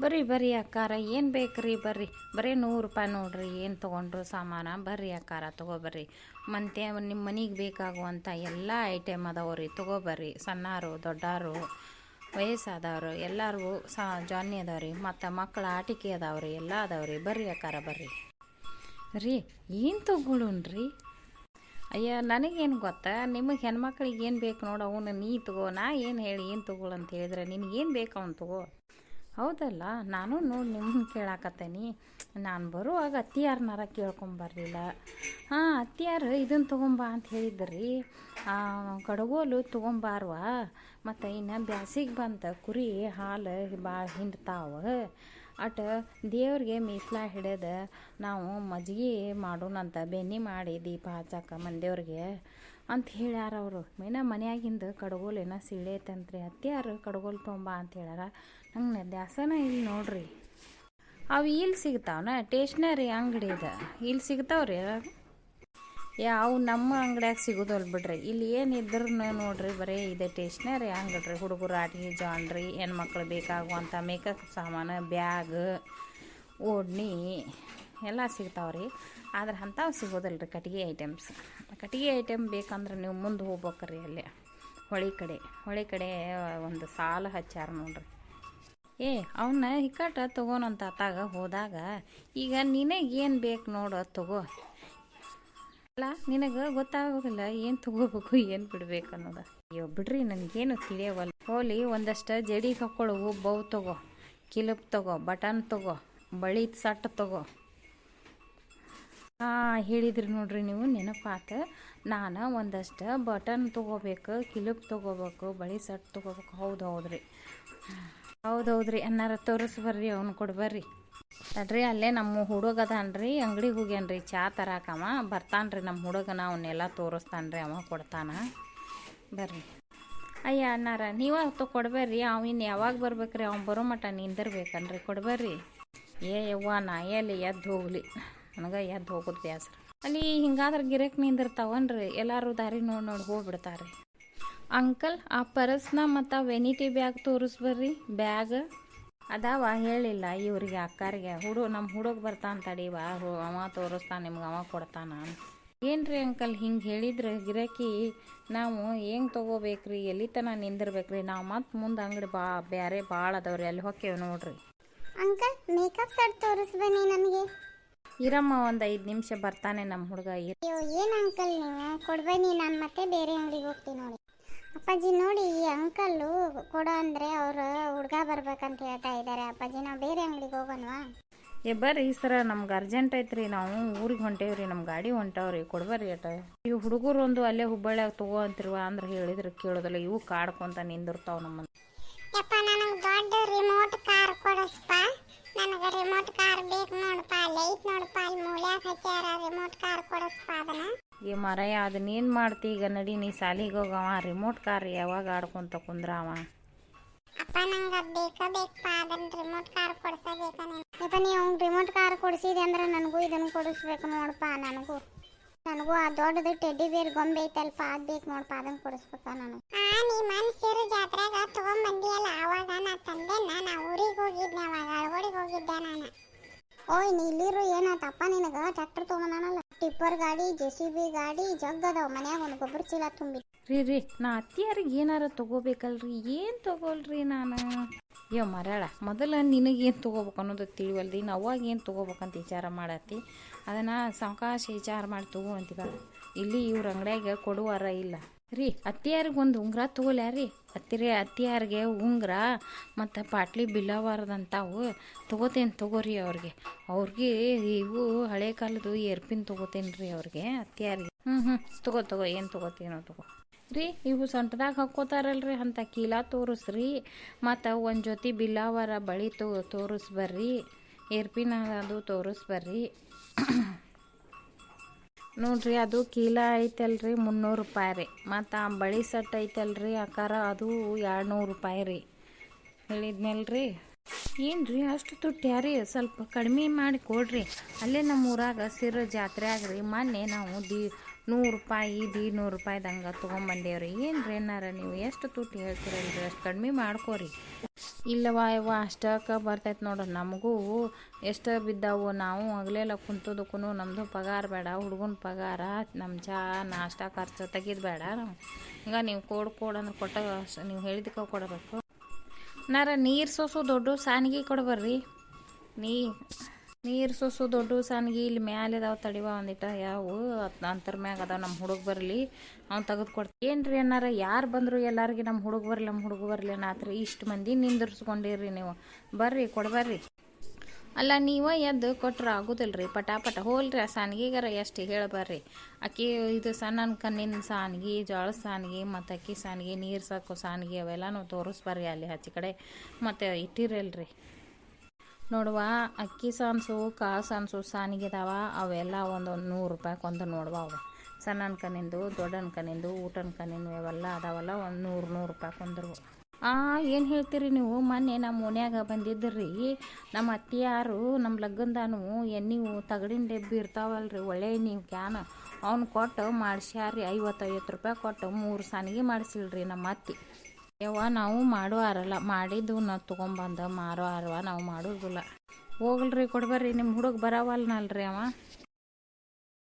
ಬರ್ರಿ ಬರ್ರಿ ಅಕ್ಕಾರ, ಏನು ಬೇಕ್ರಿ ಬರ್ರಿ. ಬರೀ ನೂರು ರೂಪಾಯಿ ನೋಡ್ರಿ, ಏನು ತೊಗೊಂಡ್ರು ಸಾಮಾನು. ಬರ್ರಿ ಅಕ್ಕಾರ ತೊಗೊಬರ್ರಿ ಮತ್ತೆ ನಿಮ್ಮ ಮನೆಗೆ ಬೇಕಾಗುವಂಥ ಎಲ್ಲ ಐಟಮ್ ಅದಾವ್ರಿ. ತೊಗೊಬರ್ರಿ ಸಣ್ಣಾರು, ದೊಡ್ಡಾರು, ವಯಸ್ಸಾದವರು, ಎಲ್ಲರಿಗೂ ಸಾ ಜಾನಿ ಅದಾವ್ರಿ. ಮತ್ತು ಮಕ್ಕಳ ಆಟಿಕೆ ಅದಾವ್ರಿ. ಎಲ್ಲ ಅದಾವ್ರಿ. ಬರ್ರಿ ಅಕ್ಕಾರ, ಬರ್ರಿ. ರೀ, ಏನು ತೊಗೊಳುಣ್ರಿ ಅಯ್ಯ, ನನಗೇನು ಗೊತ್ತಾ? ನಿಮಗೆ ಹೆಣ್ಮಕ್ಳಿಗೆ ಏನು ಬೇಕು ನೋಡು, ಅವನು ನೀ ತಗೋ, ನಾ ಏನು ಹೇಳಿ, ಏನು ತೊಗೊಳ್ಳಂತ ಹೇಳಿದ್ರೆ ನಿನಗೇನು ಬೇಕು ಅವ್ನು ತಗೋ? ಹೌದಲ್ಲ? ನಾನು ನೋಡಿ ನಿಮ್ಮ ಕೇಳಾಕತ್ತೇನಿ. ನಾನು ಬರುವಾಗ ಅತ್ತಿಯಾರನಾರ ಕೇಳ್ಕೊಂಬರ್ಲಿಲ್ಲ ಹಾಂ, ಅತ್ತಿಯಾರು ಇದನ್ನು ತೊಗೊಂಬಾ ಅಂತ ಹೇಳಿದ್ರಿ. ಕಡಗೋಲು ತೊಗೊಂಬಾರ್ವ. ಮತ್ತು ಇನ್ನು ಬ್ಯಾಸಿಗೆ ಬಂತ, ಕುರಿ, ಹಾಲು ಭಾಳ ಹಿಂಡ್ತಾವ. ಅಟ್ ದೇವ್ರಿಗೆ ಮೀಸಲ ಹಿಡಿದ ನಾವು ಮಜ್ಜಿಗೆ ಮಾಡೋಣಂತ ಬೆನ್ನಿ ಮಾಡಿ ದೀಪ ಹಚ್ಚಾಕ ಮಂದೇವ್ರಿಗೆ ಅಂತ ಹೇಳ್ಯಾರ ಅವರು? ಮೇನ ಮನೆಯಾಗಿಂದು ಕಡಗೋಲ್ ಏನೋ ಸಿಳೈತಂತ್ರಿ ಅತ್ತೆಯಾರು ಕಡಗೋಲ್ ತೊಂಬ ಅಂತ ಹೇಳ್ಯಾರ? ನಂಗೆ ದ್ಯಾಸನ ಇಲ್ಲಿ ನೋಡ್ರಿ. ಅವು ಇಲ್ಲಿ ಸಿಗ್ತಾವನ ಸ್ಟೇಷ್ನರಿ ಅಂಗಡಿ ಇದೆ ಇಲ್ಲಿ ಸಿಗ್ತಾವ್ರಿ ಯಾವ ನಮ್ಮ ಅಂಗಡಿಯಾಗ ಸಿಗೋದಲ್ ಬಿಡ್ರಿ. ಇಲ್ಲಿ ಏನಿದ್ರು ನೋಡ್ರಿ ಬರೀ ಇದೆ ಟೇಷ್ನರಿ ಅಂಗಡ್ರಿ. ಹುಡುಗರು ಆಟಿಗೆ ಜಾನ್ರಿ ಹೆಣ್ಮಕ್ಳು ಬೇಕಾಗುವಂಥ ಮೇಕಪ್ ಸಾಮಾನು, ಬ್ಯಾಗ್, ಓಡ್ನಿ ಎಲ್ಲ ಸಿಗ್ತಾವ್ರಿ. ಆದ್ರೆ ಅಂಥವು ಸಿಗೋದಲ್ಲ ರೀ ಕಟ್ಟಿಗೆ ಐಟಮ್ಸ್. ಕಟ್ಟಿಗೆ ಐಟಮ್ ಬೇಕಂದ್ರೆ ನೀವು ಮುಂದೆ ಹೋಗ್ಬೇಕ್ರಿ ಅಲ್ಲಿ, ಹೊಳಿ ಕಡೆ. ಹೊಳಿ ಕಡೆ ಒಂದು ಸಾಲ ಹಚ್ಚಾರ ನೋಡ್ರಿ. ಏ ಅವನ್ನ ಹಿಕ್ಕಟ ತಗೋನಂತ ಆತಾಗ ಹೋದಾಗ, ಈಗ ಏನು ಬೇಕು ನೋಡು ತಗೋ. ಅಲ್ಲ, ನಿನಗೆ ಗೊತ್ತಾಗೋದಿಲ್ಲ, ಏನು ತಗೋಬೇಕು, ಏನು ಬಿಡ್ಬೇಕು ಅನ್ನೋದು. ಅಯ್ಯೋ, ಬಿಡ್ರಿ, ನನಗೇನು ತಿಳಿಯವಲ್ಲ. ಹೋಲಿ, ಒಂದಷ್ಟು ಜಡಿಗೆ ಹಾಕ್ಕೊಳ್ಳು ಬೌ ತಗೋ, ಕಿಲಪ್ ತಗೋ, ಬಟನ್ ತಗೋ ಬಳಿ ಸಟ್ ತಗೋ. ಹಾಂ, ಹೇಳಿದ್ರಿ ನೋಡ್ರಿ ನೀವು, ನೆನಪಾತ. ನಾನು ಒಂದಷ್ಟು ಬಟನ್ ತೊಗೋಬೇಕು ಕಿಲುಪ್ ತೊಗೋಬೇಕು, ಬಳಿ ಸಟ್ ತೊಗೋಬೇಕು. ಹೌದು ಹೌದ್ರಿ. ಹೌದು ಹೌದ್ರಿ, ಅನ್ನಾರ ತೋರಿಸ್ ಬರ್ರಿ, ಅವ್ನು ಕೊಡ್ಬರ್ರಿ ಅಡ್ರಿ ಅಲ್ಲೇ ನಮ್ಮ ಹುಡುಗ ಅದಾನ್ರಿ, ಅಂಗಡಿಗೆ ಹೋಗ್ಯಾನ್ರಿ, ಚಾ ತರಾಕವ ಬರ್ತಾನ್ರಿ ನಮ್ಮ ಹುಡುಗನ ಅವನ್ನೆಲ್ಲ ತೋರಿಸ್ತಾನ್ರಿ, ಅವ ಕೊಡ್ತಾನ. ಬರ್ರಿ. ಅಯ್ಯ, ಅನ್ನಾರ, ನೀವು ಕೊಡ್ಬೇಡ್ರಿ ಅವ ಇನ್ನು ಯಾವಾಗ ಬರ್ಬೇಕ್ರಿ, ಅವ್ನು ಬರೋ ಮಟ ನಿಂದಿರ್ಬೇಕನ್ರಿ ಕೊಡ್ಬರ್ರಿ ಏ ಯವ್ವ, ನಾ ಎಲ್ಲಿ ಎದ್ದು ಹೋಗ್ಲಿ. ನನಗೆ ಎದ್ದು ಹೋಗೋದು ಬೇಸರ. ಅಲ್ಲಿ ಹಿಂಗಾದ್ರೆ ಗಿರಕ್ ನಿಂದಿರ್ತಾವನ್ರಿ ಎಲ್ಲರೂ ದಾರಿ ನೋಡಿ ನೋಡಿ ಹೋಗ್ಬಿಡ್ತಾರೆ ಅಂಕಲ್, ಆ ಪರ್ಸ್ನ ಮತ್ತು ವೆನಿಟಿ ಬ್ಯಾಗ್ ತೋರಿಸ್ಬರ್ರಿ ಬ್ಯಾಗ್ ಅದಾವ ಹೇಳಿಲ್ಲ, ಇವ್ರಿಗೆ ಅಕ್ಕಾರಿಗೆ, ಹುಡು ನಮ್ಮ ಹುಡುಗ ಬರ್ತಾನ ಹು, ಅವ ತೋರಿಸ್ತಾನೆ, ನಿಮ್ಗೆ ಅವ ಕೊಡ್ತಾನ ಏನ್ರಿ ಅಂಕಲ್ ಹಿಂಗೆ ಹೇಳಿದ್ರೆ, ಗಿರಾಕಿ, ನಾವು ಹೆಂಗೆ ತೊಗೋಬೇಕ್ರಿ ಎಲ್ಲಿ ತನ ನಿಂದಿರ್ಬೇಕ್ರಿ, ನಾವು ಮತ್ತೆ ಮುಂದೆ ಅಂಗಡಿ ಬಾ ಬೇರೆ ಭಾಳ ಅದಾವ್ರಿ, ಅಲ್ಲಿ ಹೊಕ್ಕೇವ್ ನೋಡ್ರಿ. ಅಂಕಲ್ ಮೇಕಪ್ ಸೆಟ್ ತೋರಿಸ್ಬನ್ನಿ ನನಗೆ ಇರಮ್ಮ ಒಂದು ಐದು ನಿಮಿಷ ಬರ್ತಾನೆ ನಮ್ಮ ಹುಡುಗ. ಅಯ್ಯೋ ಏನು ಅಂಕಲ್ ನೀವು? ಕೊಡ್ಬನ್ನಿ ನಾನು ಮತ್ತೆ ಬೇರೆ ಅಂಗಡಿಗೆ ಹೋಗ್ತೀನಿ ನೋಡಿ. ಅಪ್ಪಾಜಿ ನೋಡಿ ಈ ಅಂಕಲ್ಲು ಕೊಡೋ ಅಂದರೆ ಅವರು ಹುಡುಗ ಬರ್ಬೇಕಂತ ಹೇಳ್ತಾ ಇದ್ದಾರೆ ಅಪ್ಪಾಜಿ ನಾವು ಬೇರೆ ಅಂಗಡಿಗೆ ಹೋಗೋಣವಾ? ಏ ಬರ್ರಿ ಸರ ನಮ್ಗೆ ಅರ್ಜೆಂಟ್ ಐತ್ರಿ. ನಾವು ಊರಿಗೆ ಹೊಂಟೇವ್ರಿ ನಮ್ಮ ಗಾಡಿ ಹೊಂಟವ್ರಿ. ಕೊಡ್ಬರ್ರಿ ಅಟ. ಈ ಹುಡುಗರು ಒಂದು ಅಲ್ಲೇ ಹುಬ್ಬಳ್ಳಿಯಾಗ ತಗೋ ಅಂತಿರುವ ಅಂದ್ರೆ ಹೇಳಿದ್ರೆ ಕೇಳೋದಲ್ಲ. ಇವು ಕಾಡ್ಕೊಂತ ನಿಂದಿರ್ತಾವ ನಮ್ಮನ್ನ ಯಪ್ಪ ನನಗೆ ದೊಡ್ಡ ರಿಮೋಟ್ ಕಾರ್ ಕೊಡಿಸ್ಪ. ನನಗೆ ರಿಮೋಟ್ ಕಾರ್ ಬೇಕು ನೋಡಪ್ಪ ಲೈಟ್ ನೋಡಪ್ಪ ಅಲ್ಲಿ ಮೂಲ್ಯಾಗ ಹಚ್ಚಾರ ರಿಮೋಟ್ ಕಾರ್ ಕೊಡಸ್ಪ ಅದನ್ನ. ಈ ಮರಯ ಅದನ್ನೇನು ಮಾಡ್ತಿ ಈಗ ನಡಿ ನೀ ಸಾಲಿಗೆ ಹೋಗವ ರಿಮೋಟ್ ಕಾರ್ ಯಾವಾಗ ಆಡ್ಕೊಂತ ಕುಂದ್ರ ಅವ ಅಪ್ಪ ನಂಗೆ ಅದು ಬೇಕ ಬೇಕಪ್ಪ ಅದನ್ನ ರಿಮೋಟ್ ಕಾರ್ ಕೊಡ್ಸಬೇಕ ನೀನು? ಯಪ್ಪ ನೀವು ರಿಮೋಟ್ ಕಾರ್ ಕೊಡಿಸಿದೆ ಅಂದ್ರೆ ನನಗೂ ಇದನ್ನು ಕೊಡಿಸ್ಬೇಕು ನೋಡಪ್ಪ ನನಗೂ. ನನಗೂ ಆ ದೊಡ್ಡದು ಟೆಡ್ಡಿ ಬೇರ್ ಗೊಂಬೆ ಐತಲ್ಪ ಅದ್ ಬೇಕು ನೋಡಪ್ಪ ಅದನ್ನ ಕೊಡಿಸ್ಬೇಕ ನಾನು. ಆ ನೀ ಮನ್ಸಿರು ಜಾತ್ರೆಗ ತಗೊಂಬಂದಿಯಲ್ಲ ಆವಾಗ ನಾ ತಂದೆ ನಾ ಊರಿಗೆ ಹೋಗಿದ್ದೆ ಅವಾಗ ಹೋಗಿದ್ದೆ ನಾನು. ಓಯ್ ಇಲ್ಲಿರು, ಏನಾತಪ್ಪ ನಿನಗೆ? ಟ್ರ್ಯಾಕ್ಟರ್ ತೊಗೊಂಡಾನಲ್ಲ ಟಿಪ್ಪರ್ ಗಾಡಿ ಜೆ ಸಿ ಬಿ ಗಾಡಿ ಜಗ್ ಅದಾವ. ಮನ್ಯಾಗ ಒಂದು ಗೊಬ್ಬರ ಚೀಲ ತುಂಬಿ ರೀ ರೀ, ನಾ ಅತ್ತಿಯಾರಿಗೆ ಏನಾರ ತಗೋಬೇಕಲ್ರಿ? ಏನು ತಗೋಲ್ರಿ ನಾನು? ಅಯ್ಯೋ ಮರ್ಯಾಳ, ಮೊದಲ ನಿನಗೇನು ತಗೋಬೇಕು ಅನ್ನೋದು ತಿಳಿವಲ್ರಿ ಅವಾಗ ಏನು ತಗೋಬೇಕಂತ ವಿಚಾರ ಮಾಡತ್ತಿ. ಅದನ್ನು ಸಾವಕಾಶ ವಿಚಾರ ಮಾಡಿ ತಗೋ ಅಂತೀವ ಇಲ್ಲಿ ಇವ್ರ ಅಂಗಡಿಯಾಗ ಕೊಡುವಾರ ಇಲ್ಲ. ರೀ, ಅತ್ತಿಯಾರಿಗೆ ಒಂದು ಉಂಗ್ರ ತೊಗೊಲ್ಯಾರಿ ಅತ್ತಿರಿ, ಅತ್ತಿಯಾರಿಗೆ ಉಂಗ್ರ ಮತ್ತು ಪಾಟ್ಲಿ ಬಿಲ್ಲವಾರದಂತಾವು ತೊಗೋತೇನೆ ತಗೋರಿ ಅವ್ರಿಗೆ. ಅವ್ರಿಗೆ ಇವು ಹಳೆ ಕಾಲದ್ದು ಏರ್ಪಿನ್ ತೊಗೋತೇನೆ ರೀ ಅವ್ರಿಗೆ, ಅತ್ತಿಯಾರಿಗೆ. ಹ್ಞೂ ಹ್ಞೂ ತಗೋ ತಗೋ, ಏನು ತಗೋತೀನೋ ತಗೋ. ರೀ, ಇವು ಸೊಂಟದಾಗ ರೀ ಅಂತ ಕೀಲ ತೋರಿಸ್ರಿ. ಮತ್ತು ಒಂದು ಜೊತೆ ಬಿಲ್ಲಾವರ ಬಳಿ ತೋ ತೋರಿಸ್ಬರ್ರಿ ಏರ್ಪಿನ ಅದು ತೋರಿಸ್ಬರ್ರಿ ನೋಡ್ರಿ, ಅದು ಕೀಲ ಐತಲ್ರಿ, ಮುನ್ನೂರು ರೂಪಾಯಿ ರೀ. ಮತ್ತು ಆ ಬಳಿ ಸೆಟ್ ಐತಲ್ರಿ, ಆಕಾರ ಅದು ಎರಡು ನೂರು ರೂಪಾಯಿ ರೀ. ಹೇಳಿದ್ನಲ್ರಿ ಏನು ರೀ ಅಷ್ಟು ತುಟ್ಟ್ಯಾರಿ ಸ್ವಲ್ಪ ಕಡಿಮೆ ಮಾಡಿ ಕೊಡ್ರಿ. ಅಲ್ಲೇ ನಮ್ಮ ಊರಾಗ ಸಿರ ಜಾತ್ರೆ ಆಗ್ರಿ. ಮೊನ್ನೆ ನಾವು ದಿ ನೂರು ರೂಪಾಯಿ ದಿ ನೂರು ರೂಪಾಯಿದಂಗೆ ತೊಗೊಂಬಂದೇವ್ರಿ. ಏನು ರೀ ಏನಾರ ನೀವು? ಎಷ್ಟು ತುಟ್ಟಿ ಹೇಳ್ತೀರಲ್ರಿ? ಅಷ್ಟು ಕಡಿಮೆ ಮಾಡ್ಕೋರಿ. ಇಲ್ಲವಾ ಯವ್ವ, ಅಷ್ಟಕ್ಕೆ ಬರ್ತೈತೆ ನೋಡ್ರಿ ನಮಗೂ ಎಷ್ಟು ಬಿದ್ದಾವು ನಾವು ಹಗಲೆಲ್ಲ ಕುಂತದಕ್ಕೂ ನಮ್ಮದು ಪಗಾರ ಬೇಡ, ಹುಡುಗನ ಪಗಾರ ನಮ್ಮ ಚಾ, ನಾಷ್ಟ, ಖರ್ಚು ತೆಗಿದು ಬೇಡ ನಾವು. ಹಿಂಗೆ ನೀವು ಕೊಡು ಕೊಡು ಅಂದ್ರೆ ಕೊಟ್ಟ ನೀವು ಹೇಳಿದಕ್ಕೆ ಕೊಡಬೇಕು. ನಾರ ನೀರು ಸೋಸು ದೊಡ್ಡ ಸಾನಿಗೆ ಕೊಡಬರ್ರಿ. ನೀ ನೀರು ಸೊಸು ದೊಡ್ಡ ಸಾನಿಗೆ ಇಲ್ಲಿ ಮ್ಯಾಲೆ ಇದಾವ ತಡಿವ ಒಂದಿಟ ಯಾವು ಅಂತರ ಮ್ಯಾಗ ಅದಾವ ನಮ್ಮ ಹುಡುಗ ಬರಲಿ, ಅವ್ನು ತೆಗೆದು ಕೊಡ್ತೀನಿ ಏನು ರೀ ಅನ್ನಾರ, ಯಾರು ಬಂದರು ಎಲ್ಲರಿಗೆ ನಮ್ಮ ಹುಡುಗ ಬರಲಿ ನಮ್ಮ ಹುಡುಗ ಬರಲಿ ಅನ್ನತ್ರಿ? ಇಷ್ಟು ಮಂದಿ ನಿಂದಿರ್ಸ್ಕೊಂಡಿರಿ ನೀವು. ಬರ್ರಿ ಕೊಡ್ಬರ್ರಿ ಅಲ್ಲ, ನೀವ ಎದ್ದು ಕೊಟ್ರೆ ರೀ ಪಟಾಪಟ. ಪಟ ಹೋಲ್ರಿ ಆ ಸಾನ್ಗಿಗಾರ ಎಷ್ಟು ಹೇಳಬರ್ರಿ ಅಕ್ಕಿ ಇದು ಸಣ್ಣ ಕಣ್ಣಿನ ಸಾನ್ಗಿ ಜೋಳದ ಸಾನ್ಗಿ ಮತ್ತು ಅಕ್ಕಿ ಸಾನ್ಗಿ ನೀರು ಸಾಕು ಸಾನ್ಗಿ ನಾವು ತೋರಿಸ್ಬರ್ರಿ ಅಲ್ಲಿ ಹಚ್ಚಿ ಕಡೆ. ಮತ್ತು ಇಟ್ಟಿರಲ್ರಿ. ನೋಡುವ, ಅಕ್ಕಿ ಸಾನ್ಸು, ಕಾಳು ಸಾನ್ಸು ಸಾನಿಗಿದಾವ ಅವೆಲ್ಲ ಒಂದು ನೂರು ರೂಪಾಯಿ ಒಂದು ನೋಡುವ ಅವ. ಸಣ್ಣ ಕನಿಂದು ದೊಡ್ಡ ಕನಿಂದು ಊಟನ ಕನಿಂದು ಇವೆಲ್ಲ ಅದಾವಲ್ಲ, ಒಂದು ನೂರು ನೂರು ರೂಪಾಯಿ ಕೊಂದರು ಆ, ಏನು ಹೇಳ್ತೀರಿ ನೀವು? ಮೊನ್ನೆ ನಮ್ಮ ಓಣ್ಯಾಗ ಬಂದಿದ್ರಿ, ನಮ್ಮ ಅತ್ತಿಯಾರು ನಮ್ಮ ಲಗ್ಗಂದಾನು ಎಣ್ಣೆವು ತಗಡಿನ ಡಬ್ಬಿ ಇರ್ತಾವಲ್ರಿ, ಒಳ್ಳೆ ನೀವು ಕ್ಯಾನ. ಅವ್ನು ಕೊಟ್ಟು ಮಾಡಿಸ್ಯಾರಿ ಐವತ್ತೈವತ್ತು ರೂಪಾಯಿ ಕೊಟ್ಟು ಮೂರು ಸಾನಿಗೆ ಮಾಡಿಸಿಲ್ರಿ ನಮ್ಮ ಅತ್ತಿ. ಯವ್ವ, ನಾವು ಮಾಡೋ ಆರಲ್ಲ ಮಾಡಿದ್ದು ನಾವು ತೊಗೊಂಬಂದು ಮಾರೋ ಆರವ ನಾವು ಮಾಡೋದಿಲ್ಲ. ಹೋಗಲ್ರಿ, ಕೊಡ್ಬರ್ರಿ. ನಿಮ್ಮ ಹುಡುಗ ಬರವಲ್ನಲ್ರಿ ಅವ.